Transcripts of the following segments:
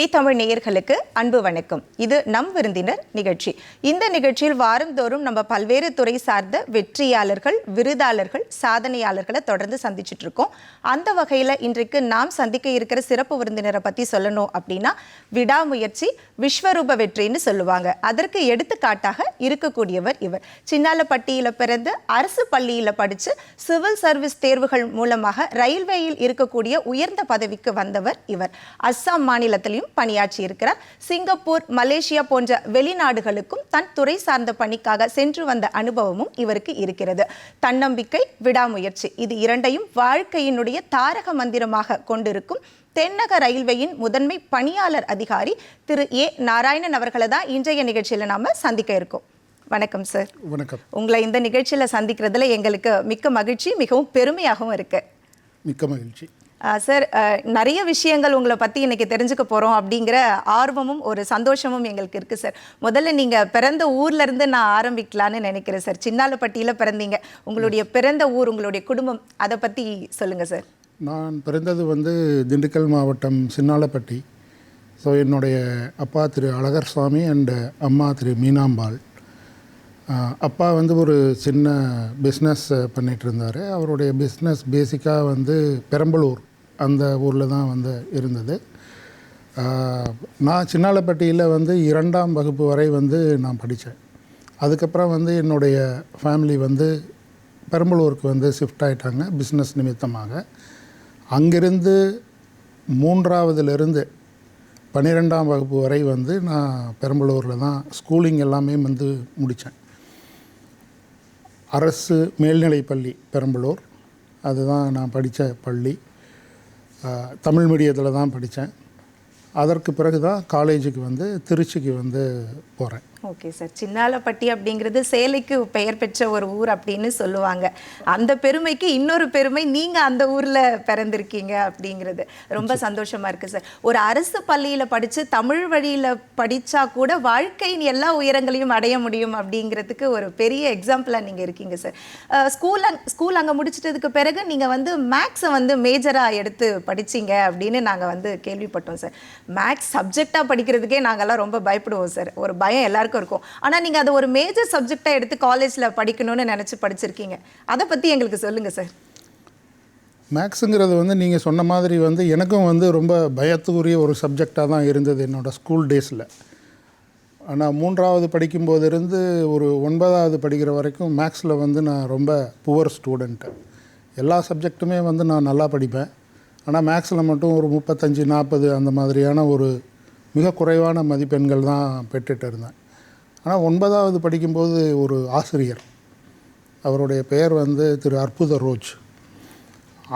DD Tamil நேயர்களுக்கு அன்பு வணக்கம். இது நம் விருந்தினர் நிகழ்ச்சி. இந்த நிகழ்ச்சியில் வாரந்தோறும் நம்ம பல்வேறு துறை சார்ந்த வெற்றியாளர்கள் விருதாளர்கள் சாதனையாளர்களை தொடர்ந்து சந்திச்சுட்டு இருக்கோம். அந்த வகையில் இன்றைக்கு நாம் சந்திக்க இருக்கிற சிறப்பு விருந்தினரை பற்றி சொல்லணும் அப்படின்னா விடாமுயற்சி விஸ்வரூப வெற்றின்னு சொல்லுவாங்க. அதற்கு எடுத்துக்காட்டாக இருக்கக்கூடியவர் இவர். சின்னாலப்பட்டியில் பிறந்து அரசு பள்ளியில் படித்து சிவில் சர்வீஸ் தேர்வுகள் மூலமாக ரயில்வேயில் இருக்கக்கூடிய உயர்ந்த பதவிக்கு வந்தவர் இவர். அஸ்ஸாம் மாநிலத்திலையும் பணியாற்றி இருக்கிறார் சிங்கப்பூர் மலேசியா போன்ற வெளிநாடுகளுக்கும் தன் துறை சார்ந்த பணிக்காக சென்று வந்த அனுபவமும் இவருக்கு இருக்கிறது. தன்னம்பிக்கை விடாமுயற்சி இது இரண்டையும் வாழ்க்கையினுடைய தாரக மந்திரமாக கொண்டிருக்கும் தென்னக ரயில்வேயின் முதன்மை பணியாளர் அதிகாரி திரு. ஏ. நாராயணன் அவர்களை தான் இன்றைய நிகழ்ச்சியில் நாம சந்திக்க இருக்கோம். வணக்கம் சார் வணக்கம். உங்களை இந்த நிகழ்ச்சியில் சந்திக்கிறதுல எங்களுக்கு மிக்க மகிழ்ச்சி மிகவும் பெருமையாகவும் இருக்கு. மிக்க மகிழ்ச்சி. சார் நிறைய விஷயங்கள் உங்களை பற்றி இன்னைக்கு தெரிஞ்சுக்க போகிறோம் அப்படிங்கிற ஆர்வமும் ஒரு சந்தோஷமும் எங்களுக்கு இருக்குது சார். முதல்ல நீங்கள் பிறந்த ஊர்ல இருந்து நான் ஆரம்பிக்கலான்னு நினைக்கிறேன் சார். சின்னாலப்பட்டியில் பிறந்தீங்க. உங்களுடைய பிறந்த ஊர் உங்களுடைய குடும்பம் அதை பற்றி சொல்லுங்கள் சார். நான் பிறந்தது வந்து திண்டுக்கல் மாவட்டம் சின்னாலப்பட்டி. ஸோ என்னுடைய அப்பா திரு அழகர் சுவாமி அண்ட் அம்மா திரு மீனாம்பாள். அப்பா வந்து ஒரு சின்ன பிஸ்னஸ் பண்ணிகிட்டு இருந்தார். அவருடைய பிஸ்னஸ் பேசிக்காக வந்து பெரம்பலூர். அந்த ஊரில் தான் வந்து இருந்தது. நான் சின்னாலப்பட்டியில் வந்து இரண்டாம் வகுப்பு வரை வந்து நான் படித்தேன் அதுக்கப்புறம் வந்து என்னுடைய ஃபேமிலி வந்து பெரம்பலூருக்கு வந்து ஷிஃப்ட் ஆகிட்டாங்க பிஸ்னஸ் நிமித்தமாக. அங்கிருந்து மூன்றாவதுலேருந்து பன்னிரெண்டாம் வகுப்பு வரை வந்து நான் பெரம்பலூரில் தான் ஸ்கூலிங் எல்லாமே வந்து முடித்தேன் அரசு மேல்நிலைப்பள்ளி பெரம்பலூர். அதுதான் நான் படித்த பள்ளி. தமிழ் மீடியத்தில் தான் படித்தேன். அதற்கு பிறகு தான் காலேஜுக்கு வந்து திருச்சிக்கு வந்து போகிறேன் ஓகே சார். சின்னாலப்பட்டி அப்படிங்கிறது சேலைக்கு பெயர் பெற்ற ஒரு ஊர் அப்படின்னு சொல்லுவாங்க. அந்த பெருமைக்கு இன்னொரு பெருமை நீங்கள் அந்த ஊரில் பிறந்திருக்கீங்க அப்படிங்கிறது. ரொம்ப சந்தோஷமா இருக்கு சார். ஒரு அரசு பள்ளியில் படித்து தமிழ் வழியில் படித்தா கூட வாழ்க்கையின் எல்லா உயரங்களையும் அடைய முடியும் அப்படிங்கிறதுக்கு ஒரு பெரிய எக்ஸாம்பிளாக நீங்கள் இருக்கீங்க சார். ஸ்கூல் ஸ்கூல் அங்கே முடிச்சிட்டதுக்கு பிறகு நீங்கள் வந்து மேக்ஸை வந்து மேஜராக எடுத்து படிச்சீங்க அப்படின்னு நாங்கள் வந்து கேள்விப்பட்டோம் சார். மேக்ஸ் சப்ஜெக்டாக படிக்கிறதுக்கே நாங்கள்லாம் ரொம்ப பயப்படுவோம் சார். ஒரு பயம் எல்லாருக்கும் இருக்கும். ஆனால் நீங்கள் அதை ஒரு மேஜர் சப்ஜெக்டாக எடுத்து காலேஜில் படிக்கணும்னு நினச்சி படிச்சிருக்கீங்க. அதை பற்றி எங்களுக்கு சொல்லுங்கள் சார் மேக்ஸுங்கிறது வந்து நீங்கள் சொன்ன மாதிரி வந்து எனக்கும் வந்து ரொம்ப பயத்துக்குரிய ஒரு சப்ஜெக்டாக தான் இருந்தது என்னோடய ஸ்கூல் டேஸில் ஆனால் மூன்றாவது படிக்கும்போது இருந்து ஒரு ஒன்பதாவது படிக்கிற வரைக்கும் மேக்ஸில் வந்து நான் ரொம்ப புவர் ஸ்டூடெண்ட்டு எல்லா சப்ஜெக்ட்டுமே வந்து நான் நல்லா படிப்பேன். ஆனால் மேக்ஸில் மட்டும் ஒரு முப்பத்தஞ்சு நாற்பது அந்த மாதிரியான ஒரு மிக குறைவான மதிப்பெண்கள் தான் பெற்றுட்டு இருந்தேன். ஆனால் ஒன்பதாவது படிக்கும்போது ஒரு ஆசிரியர். அவருடைய பெயர் வந்து திரு அற்புத ரோஜ்.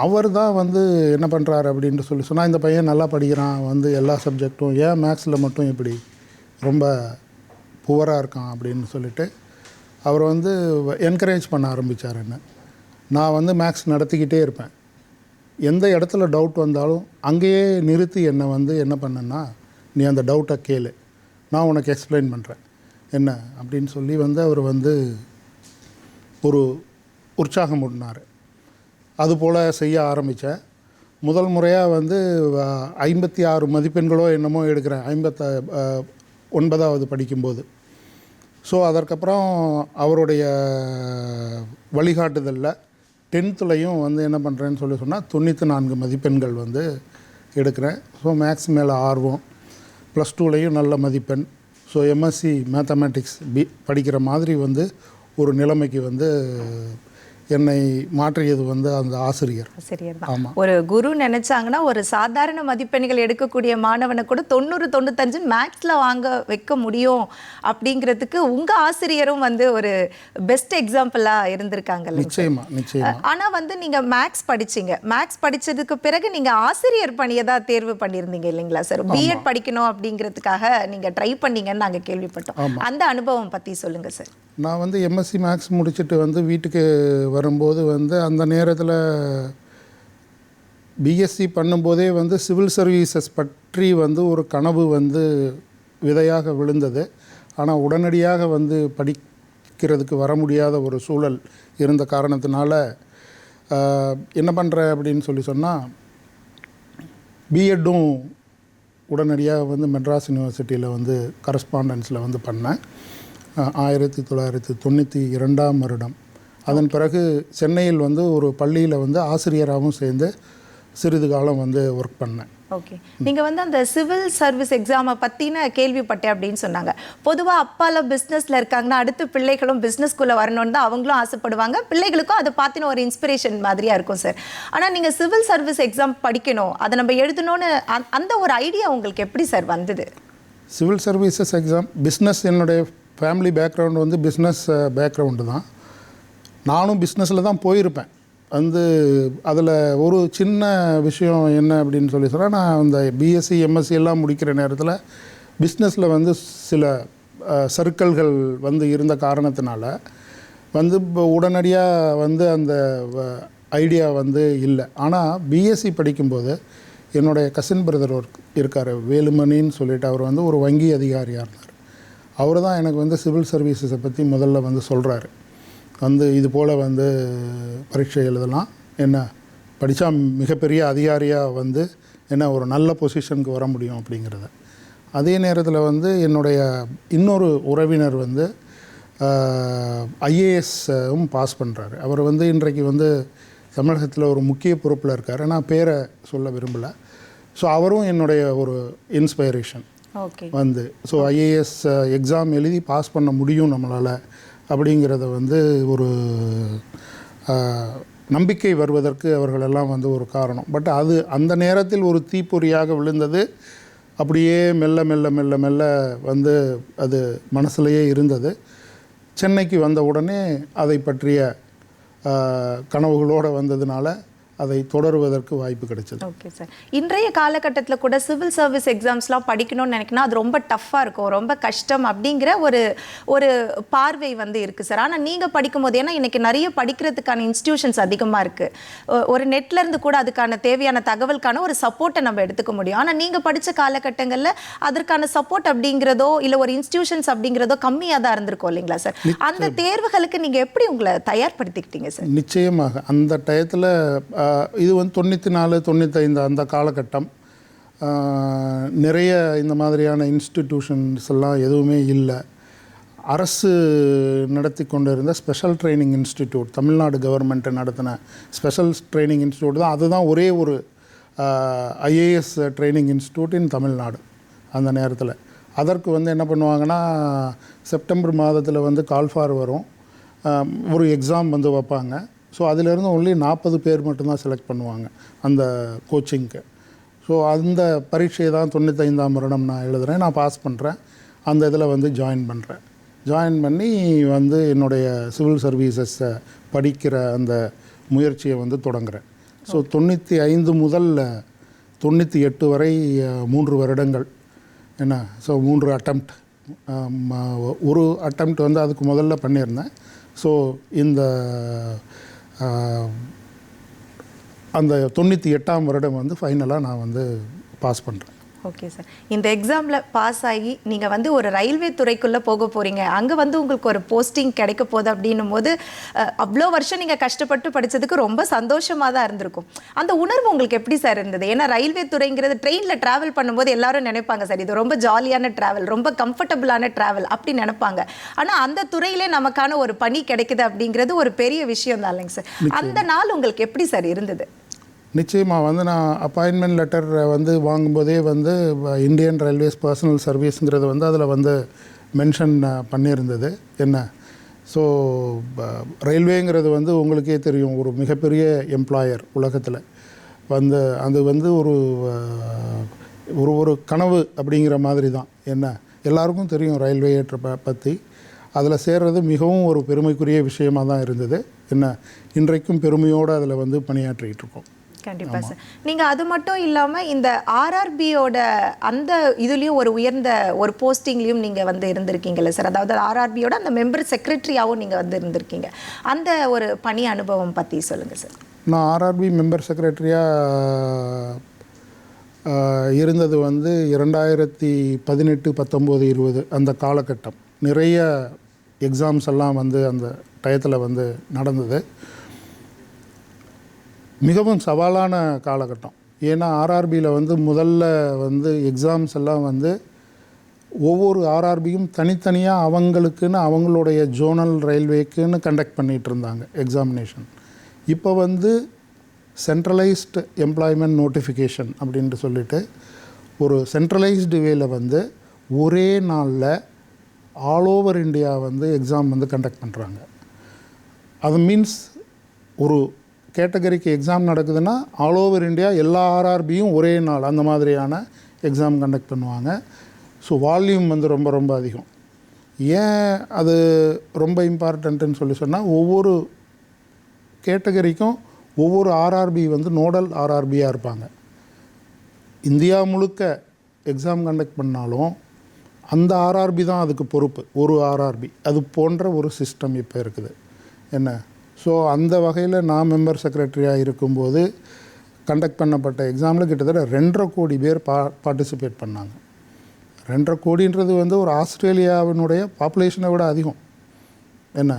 அவர் தான் வந்து என்ன பண்ணுறாரு அப்படின்ட்டு சொல்லி சொன்னால் இந்த பையன் நல்லா படிக்கிறான் வந்து எல்லா சப்ஜெக்ட்டும் ஏன் மேக்ஸில் மட்டும் இப்படி ரொம்ப புவராக இருக்கான் அப்படின்னு சொல்லிட்டு அவர் வந்து என்கரேஜ் பண்ண ஆரம்பித்தார் என்ன. நான் வந்து மேக்ஸ் நடத்திக்கிட்டே இருப்பேன். எந்த இடத்துல டவுட் வந்தாலும் அங்கேயே நிறுத்தி என்னை வந்து என்ன பண்ணேன்னா நீ அந்த டவுட்டை கேளு. நான் உனக்கு எக்ஸ்பிளைன் பண்ணுறேன் என்ன அப்படின்னு சொல்லி வந்து அவர் வந்து ஒரு உற்சாகம் ஊட்டினார் அதுபோல் செய்ய ஆரம்பித்தேன் முதல் முறையாக வந்து ஐம்பத்தி ஆறு மதிப்பெண்களோ என்னமோ எடுக்கிறேன் ஐம்பத்த ஒன்பதாவது படிக்கும்போது. ஸோ அதற்கப்புறம் அவருடைய வழிகாட்டுதலில் டென்த்துலையும் வந்து என்ன பண்ணுறேன்னு சொல்லி சொன்னால் தொண்ணூற்றி நான்கு மதிப்பெண்கள் வந்து எடுக்கிறேன். ஸோ மேக்ஸ் மேலே ஆர்வம் ப்ளஸ் டூலையும் நல்ல மதிப்பெண். ஸோ எம்எஸ்சி மேத்தமேட்டிக்ஸ் பி படிக்கிற மாதிரி வந்து ஒரு நிலைமைக்கு வந்து என்னை மாற்றியது வந்து அந்த ஆசிரியர். ஆசிரியர் ஆமாம் ஒரு குரு நினைச்சாங்கன்னா ஒரு சாதாரண மதிப்பெண்கள் எடுக்கக்கூடிய மாணவனை கூட தொண்ணூறு தொண்ணூத்தஞ்சு மேக்ஸில் வாங்க வைக்க முடியும் அப்படிங்கிறதுக்கு உங்க ஆசிரியரும் வந்து ஒரு பெஸ்ட் எக்ஸாம்பிளா இருந்திருக்காங்கல்ல நிச்சயமா நிச்சயமா. ஆனா வந்து நீங்க மேக்ஸ் படிச்சீங்க. மேக்ஸ் படிச்சதுக்கு பிறகு நீங்க ஆசிரியர் பணியை தான் தேர்வு பண்ணியிருந்தீங்க இல்லைங்களா சார் பிஎட் படிக்கணும் அப்படிங்கிறதுக்காக நீங்க ட்ரை பண்ணீங்கன்னு நாங்க கேள்விப்பட்டோம். அந்த அனுபவம் பத்தி சொல்லுங்க சார் நான் வந்து எம்எஸ்சி மேக்ஸ் முடிச்சுட்டு வந்து வீட்டுக்கு வரும்போது வந்து அந்த நேரத்தில் பிஎஸ்சி பண்ணும்போதே வந்து சிவில் சர்வீசஸ் பற்றி வந்து ஒரு கனவு வந்து விதையாக விழுந்தது. ஆனால் உடனடியாக வந்து படிக்கிறதுக்கு வர முடியாத ஒரு சூழல் இருந்த காரணத்தினால என்ன பண்ணுற அப்படின்னு சொல்லி சொன்னால் பிஎட்டும் உடனடியாக வந்து மெட்ராஸ் யூனிவர்சிட்டியில் வந்து கரஸ்பாண்டன்ஸில் வந்து பண்ணேன். ஆயிரத்தி தொள்ளாயிரத்தி தொண்ணூற்றி இரண்டாம் வருடம். அதன் பிறகு சென்னையில் வந்து ஒரு பள்ளியில் வந்து ஆசிரியராகவும் சேர்ந்து சிறிது காலம் வந்து ஒர்க் பண்ணேன். ஓகே நீங்க வந்து அந்த சிவில் சர்வீஸ் எக்ஸாமை பத்தின கேள்விப்பட்டேன் அப்படின்னு சொன்னாங்க. பொதுவா அப்பால பிசினஸ்ல இருக்காங்கன்னா அடுத்து பிள்ளைகளும் பிசினஸ்குள்ள வரணும்னு தான் அவங்களும் ஆசைப்படுவாங்க. பிள்ளைகளுக்கும் அதை பார்த்தின ஒரு இன்ஸ்பிரேஷன் மாதிரியா இருக்கும் சார் ஆனா நீங்க சிவில் சர்வீஸ் எக்ஸாம் படிக்கணும் அதை நம்ம எழுதணும்னு அந்த- அந்த ஒரு ஐடியா உங்களுக்கு எப்படி சார் வந்தது? சிவில் சர்வீசஸ் எக்ஸாம் பிஸ்னஸ் என்னுடைய ஃபேமிலி பேக்ரவுண்ட் வந்து பிஸ்னஸ் பேக்ரவுண்டு தான். நானும் பிஸ்னஸில் தான் போயிருப்பேன். வந்து அதில் ஒரு சின்ன விஷயம் என்ன அப்படின்னு சொல்லி சொன்னால் நான் அந்த பிஎஸ்சி எம்எஸ்சி எல்லாம் முடிக்கிற நேரத்தில் பிஸ்னஸில் வந்து சில சர்க்கிள்கள் வந்து இருந்த காரணத்தினால வந்து இப்போ உடனடியாக வந்து அந்த ஐடியா வந்து இல்லை. ஆனால் பிஎஸ்சி படிக்கும்போது என்னுடைய கசின் பிரதர் ஒர்க் இருக்கார் வேலுமணின்னு சொல்லிட்டு அவர் வந்து ஒரு வங்கி அதிகாரியாக இருந்தார். அவர் தான் எனக்கு வந்து சிவில் சர்வீசஸை பற்றி முதல்ல வந்து சொல்கிறாரு வந்து இது போல் வந்து பரீட்சை எழுதலாம். என்ன? படித்தா மிகப்பெரிய அதிகாரியாக வந்து என்ன ஒரு நல்ல பொசிஷனுக்கு வர முடியும் அப்படிங்கிறத. அதே நேரத்தில் வந்து என்னுடைய இன்னொரு உறவினர் வந்து ஐஏஎஸ்ஸும் பாஸ் பண்ணுறாரு அவர் வந்து இன்றைக்கு வந்து தமிழகத்தில் ஒரு முக்கிய பொறுப்பில் இருக்கார். நான் பேரை சொல்ல விரும்பலை. ஸோ அவரும் என்னுடைய ஒரு இன்ஸ்பைரேஷன் வந்து ஸோ ஐஏஎஸ் எக்ஸாம் எழுதி பாஸ் பண்ண முடியும் நம்மளால். அப்படிங்கிறத வந்து ஒரு நம்பிக்கை வருவதற்கு அவர்களெல்லாம் வந்து ஒரு காரணம். பட் அது அந்த நேரத்தில் ஒரு தீப்பொறியாக விழுந்தது. அப்படியே மெல்ல மெல்ல மெல்ல மெல்ல வந்து அது மனசுலையே இருந்தது. சென்னைக்கு வந்த உடனே அதை பற்றிய கனவுகளோடு வந்ததுனால அதை தொடருவதற்கு வாய்ப்பு கிடைச்சது. ஓகே சார் இன்றைய காலகட்டத்தில் கூட சிவில் சர்வீஸ் எக்ஸாம்ஸ்லாம் படிக்கணும்னு நினைக்கணும் அது ரொம்ப டஃப்பாக இருக்கும். ரொம்ப கஷ்டம் அப்படிங்கிற ஒரு ஒரு பார்வை வந்து இருக்குது சார் ஆனால் நீங்கள் படிக்கும்போது ஏன்னா இன்னைக்கு நிறைய படிக்கிறதுக்கான இன்ஸ்டிடியூஷன்ஸ் அதிகமாக இருக்குது ஒரு நெட்ல இருந்து கூட அதுக்கான தேவையான தகவலுக்கான ஒரு சப்போர்ட்டை நம்ம எடுத்துக்க முடியும். ஆனால் நீங்கள் படித்த காலகட்டங்களில் அதற்கான சப்போர்ட் அப்படிங்கிறதோ இல்லை ஒரு இன்ஸ்டிடியூஷன்ஸ் அப்படிங்கிறதோ கம்மியாக தான் இருந்திருக்கும் இல்லைங்களா சார் அந்த தேர்வுகளுக்கு நீங்கள் எப்படி உங்களை தயார்படுத்திக்கிட்டீங்க சார் நிச்சயமாக. அந்த டயத்தில் இது வந்து தொண்ணூற்றி நாலு தொண்ணூத்தைந்து அந்த காலகட்டம். நிறைய இந்த மாதிரியான இன்ஸ்டிடியூஷன்ஸ் எல்லாம் எதுவுமே இல்லை. அரசு நடத்தி கொண்டு இருந்த special training institute Tamil Nadu government நடத்தின ஸ்பெஷல் ட்ரைனிங் இன்ஸ்டியூட் தான். அதுதான் ஒரே ஒரு IAS training institute in Tamil Nadu அந்த நேரத்தில். அதற்கு வந்து என்ன பண்ணுவாங்கன்னா செப்டம்பர் மாதத்தில் வந்து கால்ஃபார் வரும். ஒரு எக்ஸாம் வந்து வைப்பாங்க. ஸோ அதிலிருந்து ஒன்லி நாற்பது பேர் மட்டும்தான் செலக்ட் பண்ணுவாங்க அந்த கோச்சிங்க்கு ஸோ அந்த பரீட்சையை தான் தொண்ணூத்தைந்தாம் வருடம் நான் எழுதுகிறேன் நான் பாஸ் பண்ணுறேன் அந்த இதில் வந்து ஜாயின் பண்ணுறேன் ஜாயின் பண்ணி வந்து என்னுடைய சிவில் சர்வீசஸை படிக்கிற அந்த முயற்சியை வந்து தொடங்குறேன். ஸோ தொண்ணூற்றி ஐந்து முதல் தொண்ணூற்றி எட்டு வரை மூன்று வருடங்கள். என்ன? ஸோ மூன்று அட்டம்ப்ட் ஒரு அட்டம்ப்ட் வந்து அதுக்கு முதல்ல பண்ணியிருந்தேன். ஸோ இந்த அந்த தொண்ணூற்றி எட்டாம் வருடம் வந்து ஃபைனலாக நான் வந்து பாஸ் பண்ணுறேன் ஓகே சார் இந்த எக்ஸாமில் பாஸ் ஆகி நீங்கள் வந்து ஒரு ரயில்வே துறைக்குள்ளே போக போகிறீங்க அங்கே வந்து உங்களுக்கு ஒரு போஸ்டிங் கிடைக்க போகுது அப்படின்னும் போது அவ்வளோ வருஷம் நீங்கள் கஷ்டப்பட்டு படித்ததுக்கு ரொம்ப சந்தோஷமாக தான் இருந்திருக்கும். அந்த உணர்வு உங்களுக்கு எப்படி சார் இருந்தது? ஏன்னா ரயில்வே துறைங்கிறது ட்ரெயினில் ட்ராவல் பண்ணும்போது எல்லாரும் நினைப்பாங்க சார் இது ரொம்ப ஜாலியான ட்ராவல் ரொம்ப கம்ஃபர்டபுளான ட்ராவல் அப்படி நினைப்பாங்க. ஆனால் அந்த துறையிலே நமக்கான ஒரு பணி கிடைக்குது அப்படிங்கிறது ஒரு பெரிய விஷயம் தான் இல்லைங்க சார் அந்த நாள் உங்களுக்கு எப்படி சார் இருந்தது? நிச்சயமாக வந்து நான் அப்பாயின்மெண்ட் லெட்டர் வந்து வாங்கும்போதே வந்து இந்தியன் ரயில்வேஸ் பர்சனல் சர்வீஸுங்கிறது வந்து அதில் வந்து மென்ஷன் பண்ணியிருந்தது. என்ன? ஸோ ரயில்வேங்கிறது வந்து உங்களுக்கே தெரியும் ஒரு மிகப்பெரிய எம்ப்ளாயர் உலகத்தில். வந்து அது வந்து ஒரு ஒரு ஒரு கனவு அப்படிங்கிற மாதிரி தான். என்ன? எல்லாருக்கும் தெரியும் ரயில்வே ப பற்றி அதில் சேர்றது மிகவும் ஒரு பெருமைக்குரிய விஷயமாக தான் இருந்தது. என்ன? இன்றைக்கும் பெருமையோடு அதில் வந்து பணியாற்றிக்கிட்டு இருக்கோம். கண்டிப்பா சார். நீங்க அது மட்டும் இல்லாம இந்த ஆர்ஆர்பியோட அந்த இதுலயும் ஒரு உயர்ந்த ஒரு போஸ்டிங்லயும் நீங்க வந்து இருந்திருக்கீங்கல்ல சார். அதாவது ஆர்ஆர்பியோட அந்த மெம்பர் செக்ரட்டரியாவும் நீங்க வந்து இருந்திருக்கீங்க. அந்த ஒரு பணி அனுபவம் பத்தி சொல்லுங்க சார். நான் ஆர்ஆர்பி மெம்பர் செக்ரட்டரியாக இருந்தது வந்து இரண்டாயிரத்தி பதினெட்டு பத்தொம்போது இருபது அந்த காலகட்டம். நிறைய எக்ஸாம்ஸ் எல்லாம் வந்து அந்த டயத்தில் வந்து நடந்தது. மிகவும் சவாலான காலகட்டம். ஏன்னா ஆர்ஆர்பியில் வந்து முதல்ல வந்து எக்ஸாம்ஸ் எல்லாம் வந்து ஒவ்வொரு ஆர்ஆர்பியும் தனித்தனியாக அவங்களுக்குன்னு அவங்களுடைய ஜோனல் ரயில்வேக்குன்னு கண்டக்ட் பண்ணிகிட்டு இருந்தாங்க எக்ஸாமினேஷன் இப்போ வந்து சென்ட்ரலைஸ்டு எம்ப்ளாய்மெண்ட் நோட்டிஃபிகேஷன் அப்படின்ட்டு சொல்லிட்டு ஒரு சென்ட்ரலைஸ்டு வேல வந்து ஒரே நாளில் ஆல் ஓவர் இந்தியா வந்து எக்ஸாம் வந்து கண்டக்ட் பண்ணுறாங்க அது மீன்ஸ் ஒரு கேட்டகரிக்கு எக்ஸாம் நடக்குதுன்னா ஆல் ஓவர் இந்தியா எல்லா ஆர்ஆர்பியும் ஒரே நாள் அந்த மாதிரியான எக்ஸாம் கண்டக்ட் பண்ணுவாங்க. ஸோ வால்யூம் வந்து ரொம்ப ரொம்ப அதிகம். ஏன் அது ரொம்ப இம்பார்ட்டண்ட்டுன்னு சொல்லி சொன்னால் ஒவ்வொரு கேட்டகரிக்கும் ஒவ்வொரு ஆர்ஆர்பி வந்து நோடல் ஆர்ஆர்பியாக இருப்பாங்க. இந்தியா முழுக்க எக்ஸாம் கண்டக்ட் பண்ணாலும் அந்த ஆர்ஆர்பி தான் அதுக்கு பொறுப்பு. ஒரு ஆர்ஆர்பி அது போன்ற ஒரு சிஸ்டம் இப்போ இருக்குது. என்ன? ஸோ அந்த வகையில் நான் மெம்பர் செக்ரட்டரியாக இருக்கும்போது கண்டக்ட் பண்ணப்பட்ட எக்ஸாமில் கிட்டத்தட்ட ரெண்டரை கோடி பேர் பா பார்ட்டிசிபேட் பண்ணாங்க. ரெண்டரை கோடின்றது வந்து ஒரு ஆஸ்திரேலியாவினுடைய பாப்புலேஷனை விட அதிகம். என்ன?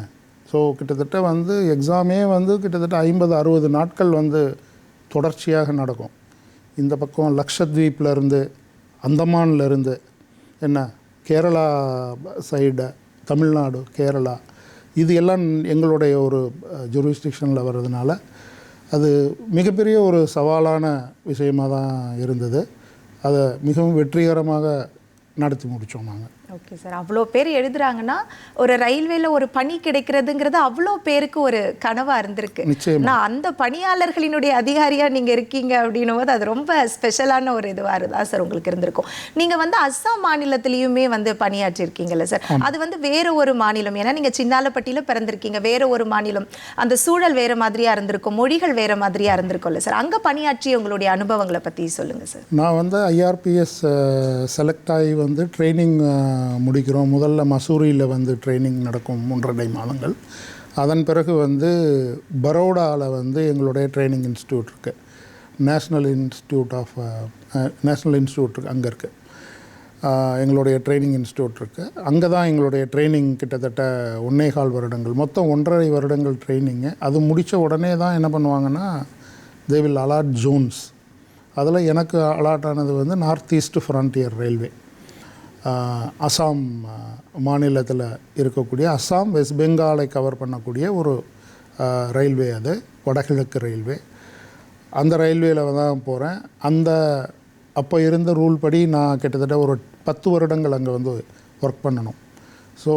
ஸோ கிட்டத்தட்ட வந்து எக்ஸாமே வந்து கிட்டத்தட்ட ஐம்பது அறுபது நாட்கள் வந்து தொடர்ச்சியாக நடக்கும். இந்த பக்கம் லக்ஷத்வீப்லேருந்து அந்தமான்லேருந்து என்ன? கேரளா சைடு தமிழ்நாடு கேரளா இது எல்லாம் எங்களுடைய ஒரு ஜூரிஸ்டிக்ஷனில் வர்றதுனால அது மிகப்பெரிய ஒரு சவாலான விஷயமாக தான் இருந்தது. அதை மிகவும் வெற்றிகரமாக நடத்தி முடித்தோம் நாங்கள் ஓகே சார் அவ்வளோ பேர் எழுதுறாங்கன்னா ஒரு ரயில்வேல ஒரு பணி கிடைக்கிறதுங்கிறது அவ்வளோ பேருக்கு ஒரு கனவா இருந்திருக்கு. நான் அந்த பணியாளர்களினுடைய அதிகாரியா நீங்க இருக்கீங்க அப்படின்னும் போது அது ரொம்ப ஸ்பெஷலான ஒரு இதுவா இருந்தா சார் உங்களுக்கு இருந்திருக்கும். நீங்க வந்து அஸ்ஸாம் மாநிலத்திலயுமே வந்து பணியாற்றி இருக்கீங்கல்ல சார் அது வந்து வேற ஒரு மாநிலம். ஏன்னா நீங்க சின்னாலப்பட்டியில பிறந்திருக்கீங்க. வேற ஒரு மாநிலம். அந்த சூழல் வேற மாதிரியா இருந்திருக்கும். மொழிகள் வேற மாதிரியா இருந்திருக்கும்ல சார் அங்க பணியாற்றிய உங்களுடைய அனுபவங்களை பத்தி சொல்லுங்க சார் நான் வந்து ஐஆர்பிஎஸ் செலக்ட் ஆகி வந்து ட்ரைனிங் முடிக்கிறோம். முதல்ல மசூரியில் வந்து ட்ரைனிங் நடக்கும் மூன்றரை மாதங்கள். அதன் பிறகு வந்து பரோடாவில் வந்து எங்களுடைய ட்ரைனிங் இன்ஸ்டியூட் இருக்குது national institute of national institute அங்கே இருக்குது எங்களுடைய ட்ரைனிங் இன்ஸ்டியூட் இருக்குது அங்கே தான் எங்களுடைய ட்ரைனிங் கிட்டத்தட்ட ஒன்றே கால் வருடங்கள். மொத்தம் ஒன்றரை வருடங்கள் ட்ரைனிங்கு அது முடித்த உடனே தான் என்ன பண்ணுவாங்கன்னா தே வில் அலாட் ஜோன்ஸ் அதில் எனக்கு அலாட் ஆனது வந்து north east frontier railway Assam மாநிலத்தில் இருக்கக்கூடிய அஸ்ஸாம் வெஸ்ட் பெங்காலை கவர் பண்ணக்கூடிய ஒரு ரயில்வே அது வடகிழக்கு ரயில்வே அந்த ரயில்வேயில் தான் போகிறேன் அந்த அப்போ இருந்த ரூல் படி நான் கிட்டத்தட்ட ஒரு பத்து வருடங்கள் அங்கே வந்து ஒர்க் பண்ணணும். ஸோ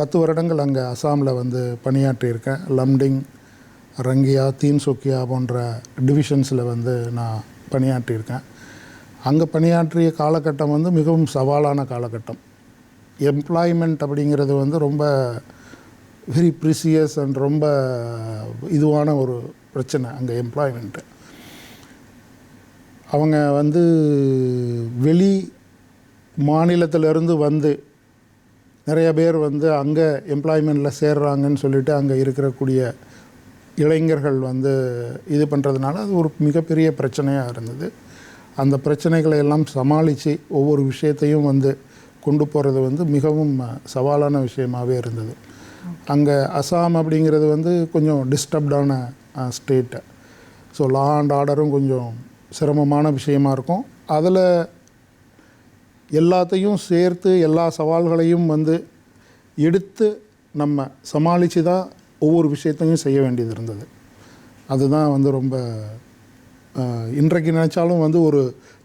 பத்து வருடங்கள் அங்கே அசாமில் வந்து பணியாற்றியிருக்கேன். லம்டிங் ரங்கியா தீன்சுக்கியா போன்ற டிவிஷன்ஸில் வந்து நான் பணியாற்றியிருக்கேன். அங்கே பணியாற்றிய காலகட்டம் வந்து மிகவும் சவாலான காலகட்டம். எம்ப்ளாய்மெண்ட் அப்படிங்கிறது வந்து ரொம்ப வெரி ப்ரிசியஸ் அண்ட் ரொம்ப இதுவான ஒரு பிரச்சனை அங்கே எம்ப்ளாய்மெண்ட்டு அவங்க வந்து வெளி மாநிலத்திலேருந்து வந்து நிறைய பேர் வந்து அங்கே எம்ப்ளாய்மெண்ட்டில் சேர்றாங்கன்னு சொல்லிட்டு அங்கே இருக்கக்கூடிய இளைஞர்கள் வந்து இது பண்ணுறதுனால அது ஒரு மிகப்பெரிய பிரச்சனையாக இருந்தது. அந்த பிரச்சனைகளை எல்லாம் சமாளித்து ஒவ்வொரு விஷயத்தையும் வந்து கொண்டு போகிறது வந்து மிகவும் சவாலான விஷயமாகவே இருந்தது. அங்கே அசாம் அப்படிங்கிறது வந்து கொஞ்சம் டிஸ்டர்ப்டான ஸ்டேட்டு ஸோ லா அண்ட் ஆர்டரும் கொஞ்சம் சிரமமான விஷயமா இருக்கும். அதில் எல்லாத்தையும் சேர்த்து எல்லா சவால்களையும் வந்து எடுத்து நம்ம சமாளித்து தான் ஒவ்வொரு விஷயத்தையும் செய்ய வேண்டியது இருந்தது. அதுதான் வந்து ரொம்ப இன்றைக்கு நினச்சாலும் வந்து ஒரு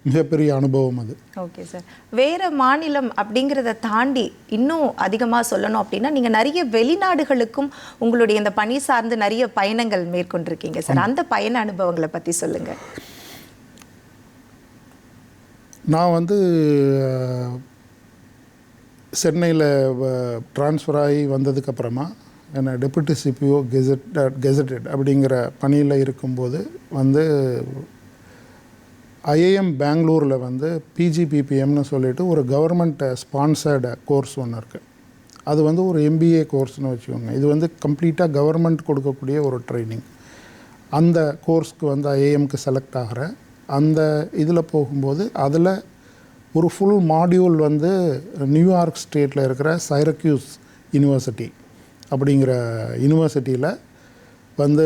மிகப்பெரிய அனுபவம் அது. Okay sir. வேற மாநிலம் அப்படிங்கிறத தாண்டி இன்னும் அதிகமாக சொல்லணும் அப்படின்னா நீங்கள் நிறைய வெளிநாடுகளுக்கும் உங்களுடைய இந்த பணி சார்ந்து நிறைய பயணங்கள் மேற்கொண்டிருக்கீங்க சார். அந்த பயண அனுபவங்களை பற்றி சொல்லுங்க. நான் வந்து சென்னையில் ட்ரான்ஸ்ஃபர் ஆகி வந்ததுக்கப்புறமா என்ன டெபுட்டி சிபிஓ கெசட் கெசட்டட் அப்படிங்கிற பணியில் இருக்கும்போது வந்து ஐஏஎம் பெங்களூரில் வந்து பிஜிபிபிஎம்னு சொல்லிட்டு ஒரு கவர்மெண்ட் ஸ்பான்சர்டு கோர்ஸ் ஒன்று இருக்குது அது வந்து ஒரு எம்பிஏ கோர்ஸ்னு வச்சுக்கோங்க. இது வந்து கம்ப்ளீட்டாக கவர்மெண்ட் கொடுக்கக்கூடிய ஒரு ட்ரைனிங் அந்த கோர்ஸ்க்கு வந்து ஐஏஎம்க்கு செலக்ட் ஆகிற. அந்த இதில் போகும்போது அதில் ஒரு ஃபுல் மாடியூல் வந்து நியூயார்க் ஸ்டேட்டில் இருக்கிற சைரக்யூஸ் யூனிவர்சிட்டி அப்படிங்கிற யூனிவர்சிட்டியில் வந்து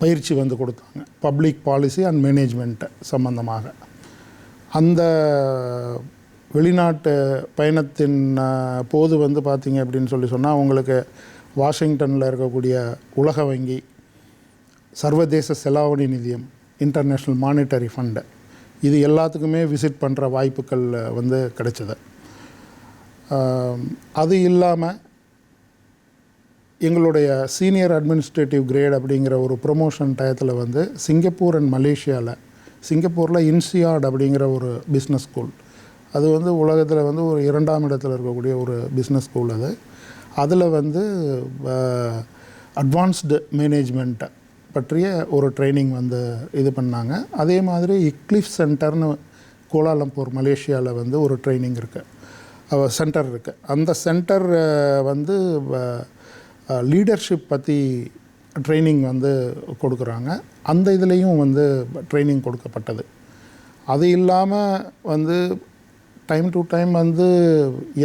பயிற்சி வந்து கொடுத்தாங்க. பப்ளிக் பாலிசி அண்ட் மேனேஜ்மெண்ட்டு சம்மந்தமாக அந்த வெளிநாட்டு பயணத்தின் போது வந்து பார்த்தீங்க அப்படின்னு சொல்லி சொன்னால் உங்களுக்கு வாஷிங்டனில் இருக்கக்கூடிய உலக வங்கி சர்வதேச செலாவணி நிதியம் இன்டர்நேஷ்னல் மானிட்டரி ஃபண்டு இது எல்லாத்துக்குமே விசிட் பண்ணுற வாய்ப்புகள் வந்து கிடைச்சது. அது இல்லாமல் எங்களுடைய சீனியர் அட்மினிஸ்ட்ரேட்டிவ் கிரேட் அப்படிங்கிற ஒரு ப்ரொமோஷன் டயத்தில் வந்து சிங்கப்பூர் அண்ட் மலேசியாவில் சிங்கப்பூரில் இன்சியாட் அப்படிங்கிற ஒரு பிஸ்னஸ் ஸ்கூல் அது வந்து உலகத்தில் வந்து ஒரு இரண்டாம் இடத்துல இருக்கக்கூடிய ஒரு பிஸ்னஸ் ஸ்கூல் அது. அதில் வந்து அட்வான்ஸ்டு மேனேஜ்மெண்ட்டை பற்றிய ஒரு ட்ரைனிங் வந்து இது பண்ணாங்க. அதே மாதிரி இக்லிஃப் சென்டர்னு கோலாலம்பூர் மலேசியாவில் வந்து ஒரு ட்ரைனிங் இருக்குது சென்டர் இருக்குது அந்த சென்டர் வந்து லீடர்ஷிப் பற்றி ட்ரைனிங் வந்து கொடுக்குறாங்க. அந்த இதுலேயும் வந்து ட்ரைனிங் கொடுக்கப்பட்டது. அது இல்லாமல் வந்து டைம் டு டைம் வந்து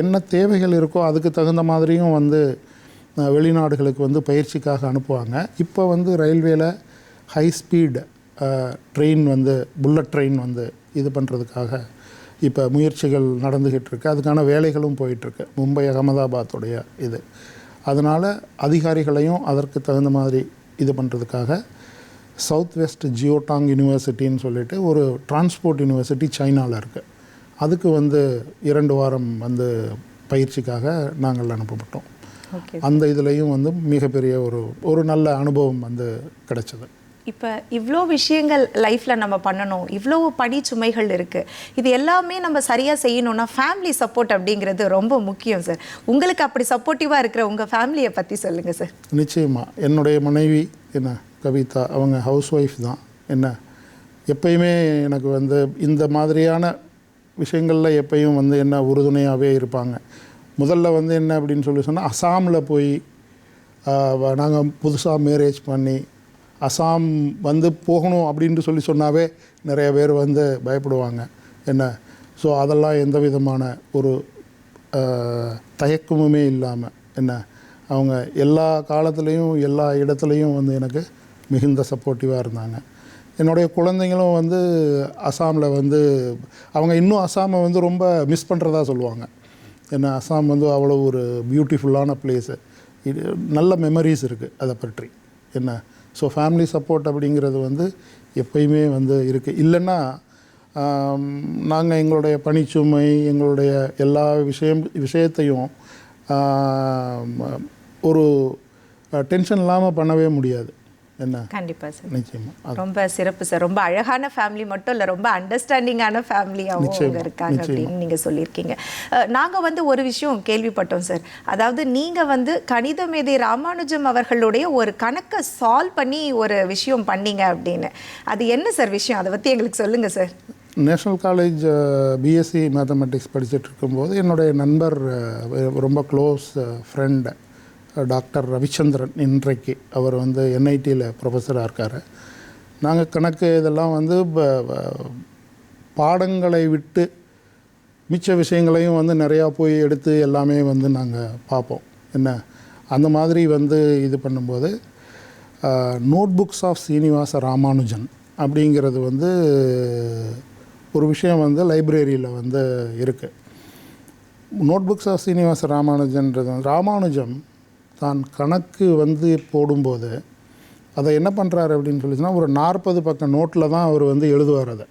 என்ன தேவைகள் இருக்கோ அதுக்கு தகுந்த மாதிரியும் வந்து வெளிநாடுகளுக்கு வந்து பயிற்சிக்காக அனுப்புவாங்க. இப்போ வந்து ரயில்வேல ஹை ஸ்பீட் ட்ரெயின் வந்து புல்லட் ட்ரெயின் வந்து இது பண்ணுறதுக்காக இப்போ முயற்சிகள் நடந்துக்கிட்டு இருக்கு. அதுக்கான வேலைகளும் போயிட்டுருக்கு மும்பை அகமதாபாத்துடைய இது. அதனால் அதிகாரிகளையும் அதற்கு தகுந்த மாதிரி இது பண்ணுறதுக்காக சவுத் வெஸ்ட் ஜியோடாங் யூனிவர்சிட்டின்னு சொல்லிட்டு ஒரு டிரான்ஸ்போர்ட் யூனிவர்சிட்டி சைனாவில் இருக்குது அதுக்கு வந்து இரண்டு வாரம் வந்து பயிற்சிக்காக நாங்கள் அனுப்பப்பட்டோம். அந்த இதுலேயும் வந்து மிகப்பெரிய ஒரு ஒரு நல்ல அனுபவம் வந்து கிடைச்சது. இப்போ இவ்வளோ விஷயங்கள் லைஃப்பில் நம்ம பண்ணணும். இவ்வளோ பணி சுமைகள் இருக்குது இது எல்லாமே நம்ம சரியாக செய்யணும்னா ஃபேமிலி சப்போர்ட் அப்படிங்கிறது ரொம்ப முக்கியம் சார் உங்களுக்கு அப்படி சப்போர்ட்டிவாக இருக்கிற உங்கள் ஃபேமிலியை பற்றி சொல்லுங்கள் சார் நிச்சயமாக என்னுடைய மனைவி என்ன கவிதா அவங்க ஹவுஸ் ஒய்ஃப் தான். என்ன எப்பயுமே எனக்கு வந்து இந்த மாதிரியான விஷயங்களில் எப்பயும் வந்து என்ன உறுதுணையாகவே இருப்பாங்க. முதல்ல வந்து என்ன அப்படின்னு சொல்லி சொன்னால் அசாமில் போய் நாங்கள் புதுசாக மேரேஜ் பண்ணி அசாம் வந்து போகணும் அப்படின்ட்டு சொல்லி சொன்னாவே நிறைய பேர் வந்து பயப்படுவாங்க. என்ன? ஸோ அதெல்லாம் எந்த விதமான ஒரு தயக்கமுமே இல்லாமல் என்ன? அவங்க எல்லா காலத்துலேயும் எல்லா இடத்துலையும் வந்து எனக்கு மிகுந்த சப்போர்ட்டிவாக இருந்தாங்க. என்னுடைய குழந்தைங்களும் வந்து அசாமில் வந்து அவங்க இன்னும் அசாமை வந்து ரொம்ப மிஸ் பண்ணுறதா சொல்லுவாங்க. ஏன்னா அசாம் வந்து அவ்வளோ ஒரு பியூட்டிஃபுல்லான பிளேஸு இது நல்ல மெமரிஸ் இருக்குது அதை பற்றி. என்ன? ஸோ ஃபேமிலி சப்போர்ட் அப்படிங்கிறது வந்து எப்பயுமே வந்து இருக்குது இல்லைன்னா நாங்கள் எங்களுடைய பணிச்சுமை எங்களுடைய எல்லா விஷயம் விஷயத்தையும் ஒரு டென்ஷன் இல்லாமல் பண்ணவே முடியாது. என்ன? கண்டிப்பாக சார் நிச்சயமாக ரொம்ப சிறப்பு சார் ரொம்ப அழகான ஃபேமிலி மட்டும் இல்லை ரொம்ப அண்டர்ஸ்டாண்டிங்கான ஃபேமிலியாகவும் அவங்க இருக்காங்க. அப்படின்னு நீங்கள் சொல்லியிருக்கீங்க. அஹ், நாங்க வந்து ஒரு விஷயம் கேள்விப்பட்டோம் சார் அதாவது நீங்க வந்து கணித மேதை ராமானுஜம் அவர்களுடைய ஒரு கணக்கை சால்வ் பண்ணி ஒரு விஷயம் பண்ணீங்க அப்படின்னு. அது என்ன சார் விஷயம்? அதை பற்றி எங்களுக்கு சொல்லுங்க sir national college BSc mathematics படிச்சுட்டு இருக்கும்போது என்னுடைய நண்பர் ரொம்ப க்ளோஸ் ஃப்ரெண்ட் டாக்டர் ரவிச்சந்திரன் இன்றைக்கு அவர் வந்து என்ஐடியில் ப்ரொஃபஸராக இருக்கார். நாங்கள் கணக்கு இதெல்லாம் வந்து பாடங்களை விட்டு மிச்ச விஷயங்களையும் வந்து நிறையா போய் எடுத்து எல்லாமே வந்து நாங்கள் பார்ப்போம். என்ன? அந்த மாதிரி வந்து இது பண்ணும்போது notebooks of Srinivasa Ramanujan அப்படிங்கிறது வந்து ஒரு விஷயம் வந்து லைப்ரரியில் வந்து இருக்குது நோட் புக்ஸ் ஆஃப் சீனிவாச ராமானுஜன்றது வந்து ராமானுஜம் தான் கணக்கு வந்து போடும்போது அதை என்ன பண்ணுறாரு அப்படின்னு சொல்லி ஒரு நாற்பது பக்க நோட்டில் தான் அவர் வந்து எழுதுவார் அதை.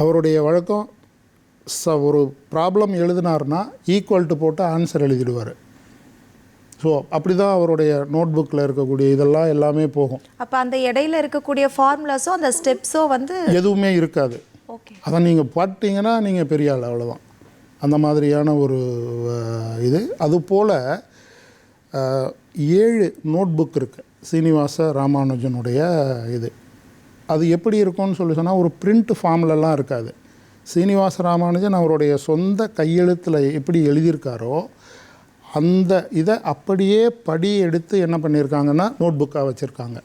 அவருடைய வழக்கம் ச ஒரு ப்ராப்ளம் எழுதினார்னா ஈக்குவல் டு போட்டு ஆன்சர் எழுதிடுவார். ஸோ அப்படி தான் அவருடைய நோட் புக்கில் இருக்கக்கூடிய இதெல்லாம் எல்லாமே போகும். அப்போ அந்த இடையில இருக்கக்கூடிய ஃபார்முலாஸோ அந்த ஸ்டெப்ஸோ வந்து எதுவுமே இருக்காது. ஓகே அதை நீங்கள் பார்த்தீங்கன்னா நீங்கள் பெரிய ஆள் அவ்வளோதான் அந்த மாதிரியான ஒரு இது. அதுபோல் ஏழு நோட் புக் இருக்குது சீனிவாச ராமானுஜனுடைய இது. அது எப்படி இருக்கும்னு சொல்லி சொன்னால் ஒரு பிரிண்ட் ஃபார்ம்லலாம் இருக்காது. சீனிவாச ராமானுஜன் அவருடைய சொந்த கையெழுத்தில் எப்படி எழுதியிருக்காரோ அந்த இதை அப்படியே படி எடுத்து என்ன பண்ணியிருக்காங்கன்னா நோட் புக்காக வச்சுருக்காங்க.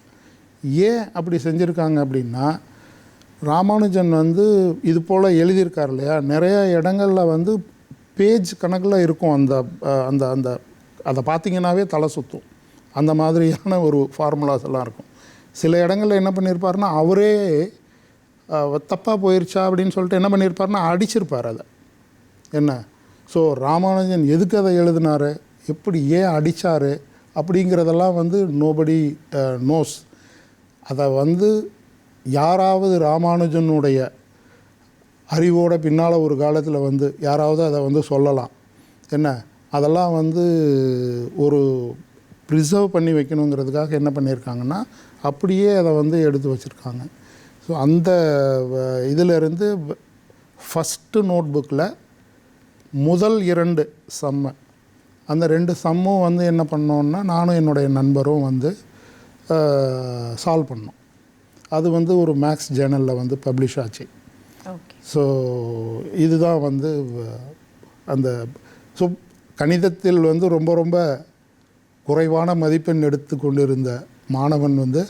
ஏன் அப்படி செஞ்சுருக்காங்க அப்படின்னா ராமானுஜன் வந்து இது போல் எழுதியிருக்கார் இல்லையா? நிறைய இடங்களில் வந்து பேஜ் கணக்கில் இருக்கும் அந்த அந்த அந்த அதை பார்த்தீங்கன்னாவே தலை சுற்றும் அந்த மாதிரியான ஒரு ஃபார்முலாஸ் எல்லாம் இருக்கும். சில இடங்களில் என்ன பண்ணியிருப்பாருன்னா அவரே தப்பாக போயிருச்சா அப்படின்னு சொல்லிட்டு என்ன பண்ணியிருப்பாருன்னா அடிச்சிருப்பார் அதை. என்ன? ஸோ ராமானுஜன் எதுக்கு அதை எழுதினாரு? எப்படி ஏன் அடித்தார் அப்படிங்கிறதெல்லாம் வந்து நோபடி நோஸ் அதை வந்து யாராவது ராமானுஜனுடைய அறிவோட பின்னால் ஒரு காலத்தில் வந்து யாராவது அதை வந்து சொல்லலாம். என்ன? அதெல்லாம் வந்து ஒரு ப்ரிசர்வ் பண்ணி வைக்கணுங்கிறதுக்காக என்ன பண்ணியிருக்காங்கன்னா அப்படியே அதை வந்து எடுத்து வச்சுருக்காங்க. ஸோ அந்த வ- இதிலிருந்து ஃபஸ்ட்டு நோட் புக்கில் முதல் இரண்டு சம்மு அந்த ரெண்டு சம்மும் வந்து என்ன பண்ணோன்னா நானும் என்னுடைய நண்பரும் வந்து சால்வ் பண்ணோம். அது வந்து ஒரு மேக்ஸ் ஜேர்னலில் வந்து பப்ளிஷ் ஆச்சு. ஸோ இதுதான் வந்து அந்த ஸோ கணிதத்தில் வந்து ரொம்ப ரொம்ப குறைவான மதிப்பெண் எடுத்து கொண்டிருந்த மாணவன் வந்து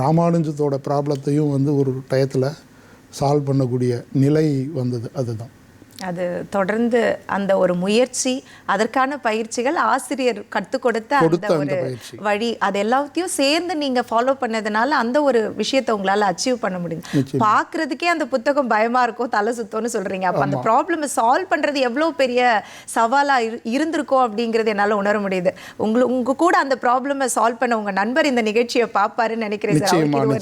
ராமானுஜத்தோட ப்ராப்ளத்தையும் வந்து ஒரு டயத்தில் சால்வ் பண்ணக்கூடிய நிலை வந்தது அதுதான். அது தொடர்ந்து அந்த ஒரு முயற்சி அதற்கான பயிற்சிகள் ஆசிரியர் கற்றுக் கொடுத்த அந்த ஒரு. வழி அது எல்லாத்தையும் சேர்ந்து நீங்க ஃபாலோ பண்ணதுனால அந்த ஒரு விஷயத்தை உங்களால அச்சீவ் பண்ண முடியுது. பார்க்கிறதுக்கே அந்த புத்தகம் பயமா இருக்கும் தலை சுத்தம்னு சொல்றீங்க. அப்ப அந்த ப்ராப்ளம் சால்வ் பண்றது எவ்வளவு பெரிய சவாலா இரு- இருந்திருக்கும் அப்படிங்கறது என்னால உணர முடியுது. உங்க உங்க கூட அந்த ப்ராப்ளமை சால்வ் பண்ண உங்க நண்பர் இந்த நிகழ்ச்சியை பார்ப்பாருன்னு நினைக்கிறேன் சார்.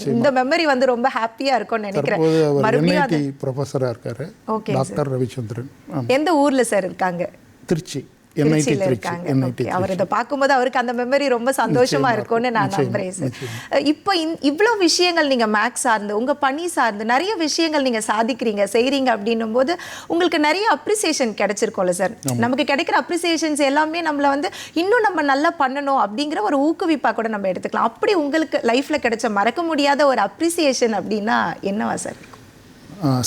இந்த மெமரி வந்து ரொம்ப ஹாப்பியா இருக்கும்னு நினைக்கிறேன். மறுபடியும் ப்ரொஃபஸராக இருக்கார். டாக்டர் ரவிச்சந்திரன். ஆமாம் எந்த ஊர்ல சார் இருக்காங்க? திருச்சி. அவர் இதை பார்க்கும்போது அவருக்கு அந்த மெமரி ரொம்ப சந்தோஷமா இருக்கும்னு நான் நம்புறேன் சார். இப்போ இவ்வளவு விஷயங்கள் நீங்க மேக்ஸ் சார்ந்து உங்க பணி சார்ந்து நிறைய விஷயங்கள் நீங்க சாதிக்கிறீங்க செய்றீங்க அப்படின்னும் போது உங்களுக்கு நிறைய அப்ரிசியேஷன் கிடைச்சிருக்கும்ல சார். நமக்கு கிடைக்கிற அப்ரிசியேஷன்ஸ் எல்லாமே நம்மள வந்து இன்னும் நம்ம நல்லா பண்ணணும் அப்படிங்கிற ஒரு ஊக்குவிப்பா கூட நம்ம எடுத்துக்கலாம். அப்படி உங்களுக்கு லைஃப்ல கிடைச்ச மறக்க முடியாத ஒரு அப்ரிசியேஷன் அப்படின்னா என்னவா சார்?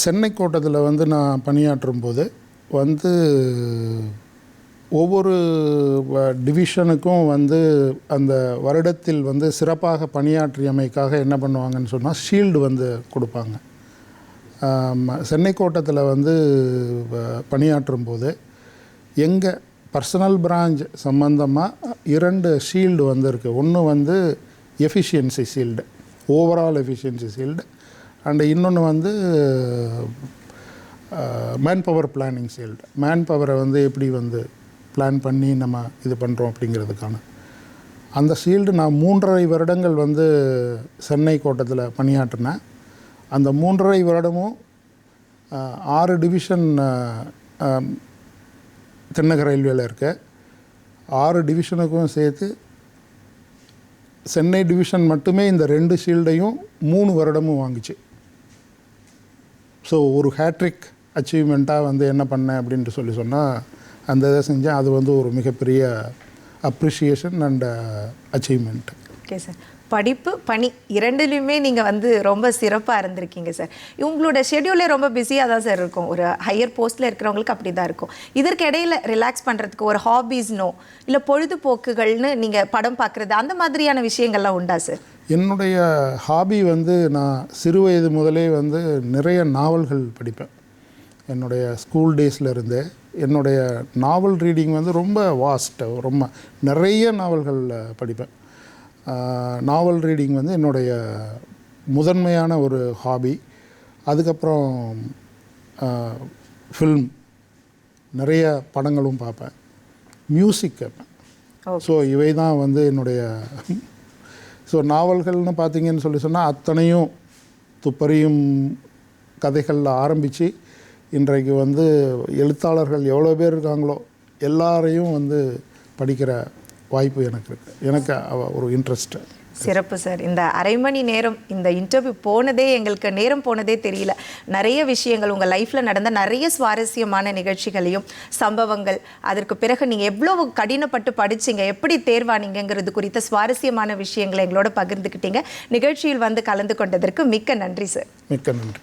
சென்னை கோட்டத்தில் வந்து நான் பணியாற்றும் போது வந்து ஒவ்வொரு டிவிஷனுக்கும் வந்து அந்த வருடத்தில் வந்து சிறப்பாக பணியாற்றியமைக்காக என்ன பண்ணுவாங்கன்னு சொன்னால் ஷீல்டு வந்து கொடுப்பாங்க. சென்னை கோட்டத்தில் வந்து பணியாற்றும் போது எங்கள் பர்சனல் பிரான்ச் சம்பந்தமாக இரண்டு ஷீல்டு வந்து இருக்குது ஒன்று வந்து efficiency shield overall efficiency shield and இன்னொன்று வந்து மேன் பவர் பிளானிங் சீல்டு மேன் பவரை வந்து எப்படி வந்து பிளான் பண்ணி நம்ம இது பண்ணுறோம் அப்படிங்கிறதுக்கான. அந்த ஷீல்டு நான் மூன்றரை வருடங்கள் வந்து சென்னை கோட்டத்தில் பணியாற்றினேன். அந்த மூன்றரை வருடமும் ஆறு டிவிஷன் தென்னக ரயில்வேல இருக்க. ஆறு டிவிஷனுக்கும் சேர்த்து சென்னை டிவிஷன் மட்டுமே இந்த ரெண்டு ஷீல்டையும் மூணு வருடமும் வாங்குச்சு. ஸோ ஒரு ஹேட்ரிக் அச்சீவ்மெண்ட்டாக வந்து என்ன பண்ணேன் அப்படின்ட்டு சொல்லி சொன்னால் அந்த இதை செஞ்சேன். அது வந்து ஒரு மிகப்பெரிய appreciation and achievement okay sir படிப்பு பணி இரண்டுலையுமே நீங்கள் வந்து ரொம்ப சிறப்பாக இருந்திருக்கீங்க சார் உங்களோட ஷெட்யூலே ரொம்ப பிஸியாக தான் சார் இருக்கும். ஒரு ஹையர் போஸ்ட்டில் இருக்கிறவங்களுக்கு அப்படி தான் இருக்கும். இதற்கு இடையில ரிலாக்ஸ் பண்ணுறதுக்கு ஒரு ஹாபீஸ்னோ இல்லை பொழுதுபோக்குகள்னு நீங்கள் படம் பார்க்குறது அந்த மாதிரியான விஷயங்கள்லாம் உண்டா சார் என்னுடைய ஹாபி வந்து நான் சிறு வயது முதலே வந்து நிறைய நாவல்கள் படிப்பேன். என்னுடைய ஸ்கூல் டேஸில் இருந்து என்னுடைய நாவல் ரீடிங் வந்து ரொம்ப வாஸ்ட் ரொம்ப நிறைய நாவல்கள் படிப்பேன். நாவல் ரீடிங் வந்து என்னுடைய முதன்மையான ஒரு ஹாபி அதுக்கப்புறம் ஃபில்ம் நிறைய படங்களும் பார்ப்பேன். மியூசிக் கேட்பேன். ஸோ இவை தான் வந்து என்னுடைய ஸோ நாவல்கள்னு பார்த்தீங்கன்னு சொல்லி சொன்னால் அத்தனையும் துப்பறியும் கதைகளில் ஆரம்பித்து இன்றைக்கு வந்து எழுத்தாளர்கள் எவ்வளோ பேர் இருக்காங்களோ எல்லாரையும் வந்து படிக்கிற வாய்ப்பு எனக்கு இருக்குது எனக்கு அவ- ஒரு இன்ட்ரெஸ்ட்டு சிறப்பு சார். இந்த அரை மணி நேரம் இந்த இன்டர்வியூ போனதே எங்களுக்கு நேரம் போனதே தெரியல. நிறைய விஷயங்கள் உங்கள் லைஃப்பில் நடந்த நிறைய சுவாரஸ்யமான நிகழ்ச்சிகளையும் சம்பவங்கள் அதற்கு பிறகு நீங்கள் எவ்வளோ கடினப்பட்டு படிச்சீங்க எப்படி தேர்வானீங்கிறது குறித்த சுவாரஸ்யமான விஷயங்களை எங்களோட பகிர்ந்துக்கிட்டீங்க. நிகழ்ச்சியில் வந்து கலந்து கொண்டதற்கு மிக்க நன்றி சார். மிக்க நன்றி.